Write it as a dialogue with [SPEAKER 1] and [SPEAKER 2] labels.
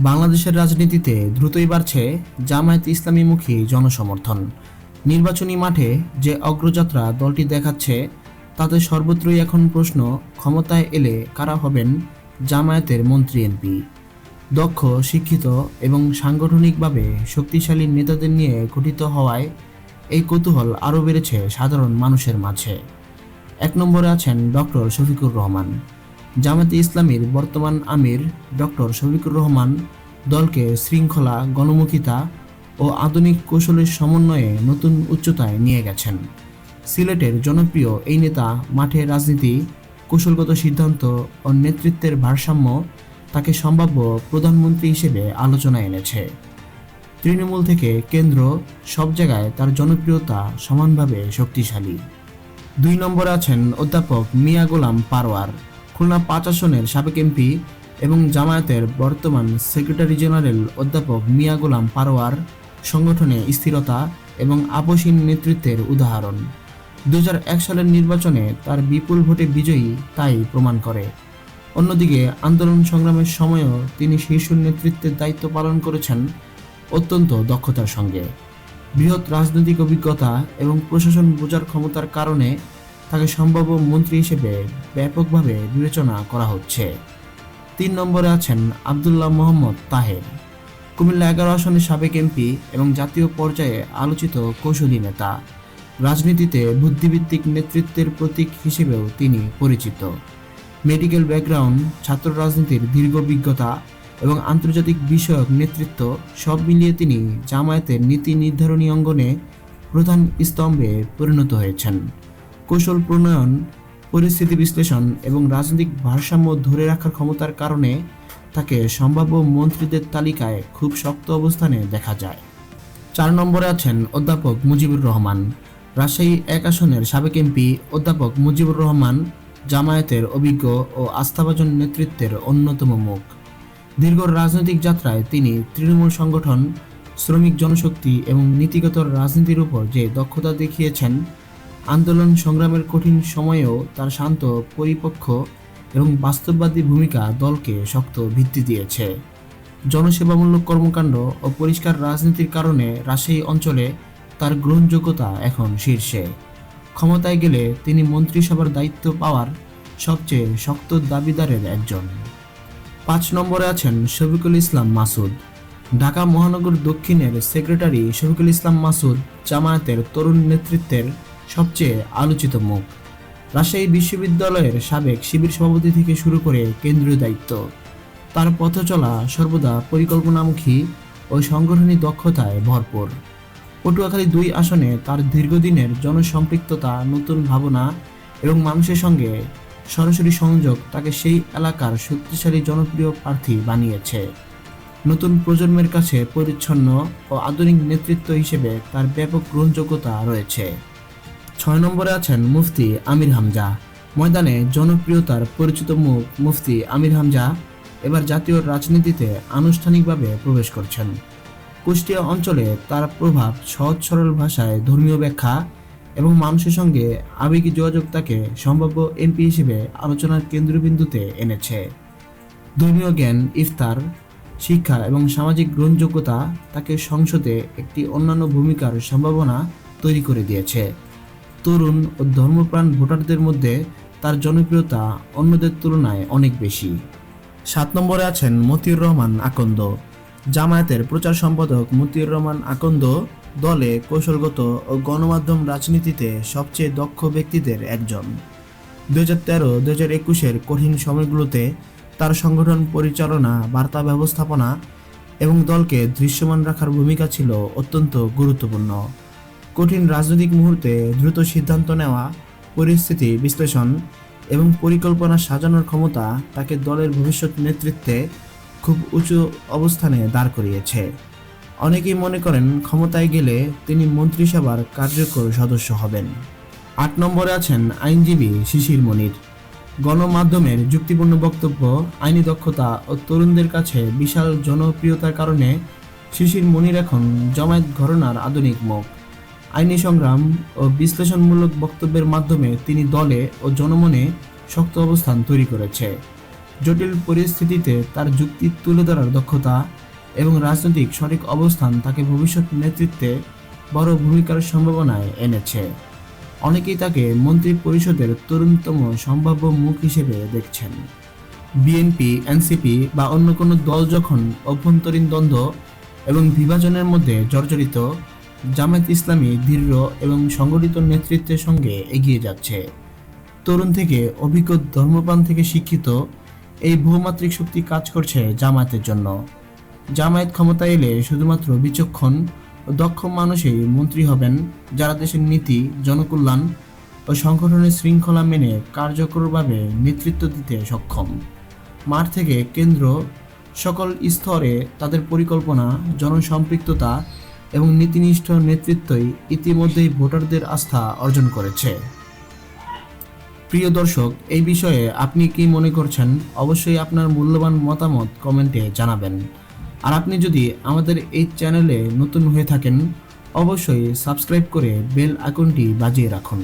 [SPEAKER 1] বাংলাদেশের রাজনীতিতে দ্রুতই বাড়ছে জামায়াত ইসলামীমুখী জনসমর্থন। নির্বাচনী মাঠে যে অগ্রযাত্রা দলটি দেখাচ্ছে, তাতে সর্বত্রই এখন প্রশ্ন ক্ষমতায় এলে কারা হবেন জামায়াতের মন্ত্রী এমপি। দক্ষ, শিক্ষিত এবং সাংগঠনিকভাবে শক্তিশালী নেতাদের নিয়ে গঠিত হওয়ায় এই কৌতূহল আরও বেড়েছে সাধারণ মানুষের মাঝে। এক নম্বরে আছেন ডক্টর শফিকুর রহমান। জামাতে ইসলামীর বর্তমান আমির ডক্টর শফিকুর রহমান দলকে শৃঙ্খলা, গণমুখিতা ও আধুনিক কৌশলের সমন্বয়ে নতুন উচ্চতায় নিয়ে গেছেন। সিলেটের জনপ্রিয় এই নেতা মাঠে রাজনীতি, কৌশলগত সিদ্ধান্ত ও নেতৃত্বের ভারসাম্য তাকে সম্ভাব্য প্রধানমন্ত্রী হিসেবে আলোচনায় এনেছে। তৃণমূল থেকে কেন্দ্র সব জায়গায় তার জনপ্রিয়তা সমানভাবে শক্তিশালী। দুই নম্বরে আছেন অধ্যাপক মিয়া গোলাম পারওয়ার। খুলনা পাঁচ আসনের সাবেক এমপি এবং জামায়াতের বর্তমান সেক্রেটারি জেনারেল অধ্যাপক মিয়া গোলাম পারওয়ার সংগঠনে স্থিরতা এবং আপসীন নেতৃত্বের উদাহরণ। দু হাজার এক সালের নির্বাচনে তার বিপুল ভোটে বিজয়ী তাই প্রমাণ করে। অন্যদিকে আন্দোলন সংগ্রামের সময়ও তিনি শীর্ষ নেতৃত্বের দায়িত্ব পালন করেছেন অত্যন্ত দক্ষতার সঙ্গে। বৃহৎ রাজনৈতিক অভিজ্ঞতা এবং প্রশাসন বোঝার ক্ষমতার কারণে তাকে সম্ভাব্য মন্ত্রী হিসেবে ব্যাপকভাবে বিবেচনা করা হচ্ছে। তিন নম্বরে আছেন আবদুল্লাহ মোহাম্মদ তাহের। কুমিল্লা এগারো আসনের সাবেক এমপি এবং জাতীয় পর্যায়ে আলোচিত কৌশলী নেতা। রাজনীতিতে বুদ্ধিভিত্তিক নেতৃত্বের প্রতীক হিসেবেও তিনি পরিচিত। মেডিকেল ব্যাকগ্রাউন্ড, ছাত্র রাজনীতির দীর্ঘ অভিজ্ঞতা এবং আন্তর্জাতিক বিষয়ক নেতৃত্ব সব মিলিয়ে তিনি জামায়াতের নীতি নির্ধারণী অঙ্গনে প্রধান স্তম্ভে পরিণত হয়েছেন। কৌশল প্রণয়ন, পরিস্থিতি বিশ্লেষণ এবং রাজনৈতিক ভারসাম্য ধরে রাখার ক্ষমতার কারণে তাকে সম্ভাব্য মন্ত্রীদের তালিকায় খুব শক্ত অবস্থানে দেখা যায়। চার নম্বরে আছেন অধ্যাপক মুজিবুর রহমান। রাজশাহী এক আসনের সাবেক এমপি অধ্যাপক মুজিবুর রহমান জামায়াতের অভিজ্ঞ ও আস্থাভাজন নেতৃত্বের অন্যতম মুখ। দীর্ঘ রাজনৈতিক যাত্রায় তিনি তৃণমূল সংগঠন, শ্রমিক জনশক্তি এবং নীতিগত রাজনীতির উপর যে দক্ষতা দেখিয়েছেন আন্দোলন সংগ্রামের কঠিন সময়েও তার শান্ত পরিপক্ষ এবং বাস্তববাদী ভূমিকা দলকে শক্ত ভিত্তি দিয়েছে। জনসেবামূলক কর্মকাণ্ড ও পরিষ্কার রাজনীতির কারণে রাজশাহী অঞ্চলে তার গ্রহণযোগ্যতা এখন শীর্ষে। ক্ষমতায় গেলে তিনি মন্ত্রিসভার দায়িত্ব পাওয়ার সবচেয়ে শক্ত দাবিদারের একজন। পাঁচ নম্বরে আছেন শফিকুল ইসলাম মাসুদ। ঢাকা মহানগর দক্ষিণের সেক্রেটারি শফিকুল ইসলাম মাসুদ জামায়াতের তরুণ নেতৃত্বের সবচেয়ে আলোচিত মুখ। রাজশাহী বিশ্ববিদ্যালয়ের সাবেক শিবির সভাপতি থেকে শুরু করে কেন্দ্রীয় দায়িত্ব। তার পথ চলা সর্বদা পরিকল্পনামুখী ও সাংগঠনিক দক্ষতায় ভরপুর। পটুয়াখালী দুই আসনে তার দীর্ঘদিনের জনসম্পৃক্ততা, নতুন ভাবনা এবং মানুষের সঙ্গে সরাসরি সংযোগ তাকে সেই এলাকার শক্তিশালী জনপ্রিয় প্রার্থী বানিয়েছে। নতুন প্রজন্মের কাছে পরিচ্ছন্ন ও আধুনিক নেতৃত্ব হিসেবে তার ব্যাপক গ্রহণযোগ্যতা রয়েছে। ছয় নম্বরে আছেন মুফতি আমির হামজা। ময়দানে জনপ্রিয়তার পরিচিত মুখ মুফতি আমির হামজা এবার জাতীয় রাজনীতিতে আনুষ্ঠানিকভাবে প্রবেশ করছেন। কুষ্টিয়া অঞ্চলে তার প্রভাব সহজ সরল ভাষায় ধর্মীয় ব্যাখ্যা এবং মানুষের সঙ্গে আবেগী যোগাযোগ তাকে সম্ভাব্য এমপি হিসেবে আলোচনার কেন্দ্রবিন্দুতে এনেছে। ধর্মীয় জ্ঞান, ইফতার, শিক্ষা এবং সামাজিক গ্রহণযোগ্যতা তাকে সংসদে একটি অন্যান্য ভূমিকার সম্ভাবনা তৈরি করে দিয়েছে। তরুণ ও ধর্মপ্রাণ ভোটারদের মধ্যে তার জনপ্রিয়তা অন্যদের তুলনায় অনেক বেশি। সাত নম্বরে আছেন মতিউর রহমান আকন্দ। জামায়াতের প্রচার সম্পাদক মতিউর রহমান আকন্দ দলে কৌশলগত ও গণমাধ্যম রাজনীতিতে সবচেয়ে দক্ষ ব্যক্তিদের একজন। দু হাজার তেরো দু হাজার একুশের কঠিন সময়গুলোতে তার সংগঠন পরিচালনা, বার্তা ব্যবস্থাপনা এবং দলকে দৃশ্যমান রাখার ভূমিকা ছিল অত্যন্ত গুরুত্বপূর্ণ। কঠিন রাজনৈতিক মুহূর্তে দ্রুত সিদ্ধান্ত নেওয়া, পরিস্থিতি বিশ্লেষণ এবং পরিকল্পনা সাজানোর ক্ষমতা তাকে দলের ভবিষ্যৎ নেতৃত্বে খুব উঁচু অবস্থানে দাঁড় করিয়েছে। অনেকেই মনে করেন ক্ষমতায় গেলে তিনি মন্ত্রিসভার কার্যকর সদস্য হবেন। আট নম্বরে আছেন আইনজীবী শিশির মনির। গণমাধ্যমের যুক্তিপূর্ণ বক্তব্য, আইনি দক্ষতা ও তরুণদের কাছে বিশাল জনপ্রিয়তার কারণে শিশির মনির এখন জমায়েত ঘটনার আধুনিক মুখ। আইনি সংগ্রাম ও বিশ্লেষণমূলক বক্তব্যের মাধ্যমে তিনি দলে ও জনমনে শক্ত অবস্থান তৈরি করেছে। জটিল পরিস্থিতিতে তার যুক্তি তুলে ধরার দক্ষতা এবং রাজনৈতিক সঠিক অবস্থান তাকে ভবিষ্যৎ নেতৃত্বে বড় ভূমিকার সম্ভাবনায় এনেছে। অনেকেই তাকে মন্ত্রী পরিষদের তরুণতম সম্ভাব্য মুখ হিসেবে দেখছেন। বিএনপি, এনসিপি বা অন্য কোনো দল যখন অভ্যন্তরীণ দ্বন্দ্ব এবং বিভাজনের মধ্যে জর্জরিত জামায়াত ইসলামী দৃঢ় এবং সংগঠিত নেতৃত্বের সঙ্গে এগিয়ে যাচ্ছে। তরুণ থেকে অভিজ্ঞ ধর্মপ্রাণ থেকে শিক্ষিত এই বহুমাত্রিক শক্তি কাজ করছে জামায়াতের জন্য। জামায়াত ক্ষমতা এলে শুধুমাত্র বিচক্ষণ ও দক্ষ মানুষই মন্ত্রী হবেন, যারা দেশের নীতি, জনকল্যাণ ও সংগঠনের শৃঙ্খলা মেনে কার্যকরভাবে নেতৃত্ব দিতে সক্ষম। মাঠ থেকে কেন্দ্র সকল স্তরে তাদের পরিকল্পনা, জনসম্পৃক্ততা এবং নীতিনিষ্ঠ নেতৃত্বই ইতিমধ্যেই ভোটারদের আস্থা অর্জন করেছে। প্রিয় দর্শক, এই বিষয়ে আপনি কি মনে করছেন? অবশ্যই আপনার মূল্যবান মতামত কমেন্টে জানাবেন। আর আপনি যদি আমাদের এই চ্যানেলে নতুন হয়ে থাকেন, অবশ্যই সাবস্ক্রাইব করে বেল আইকনটি বাজিয়ে রাখুন।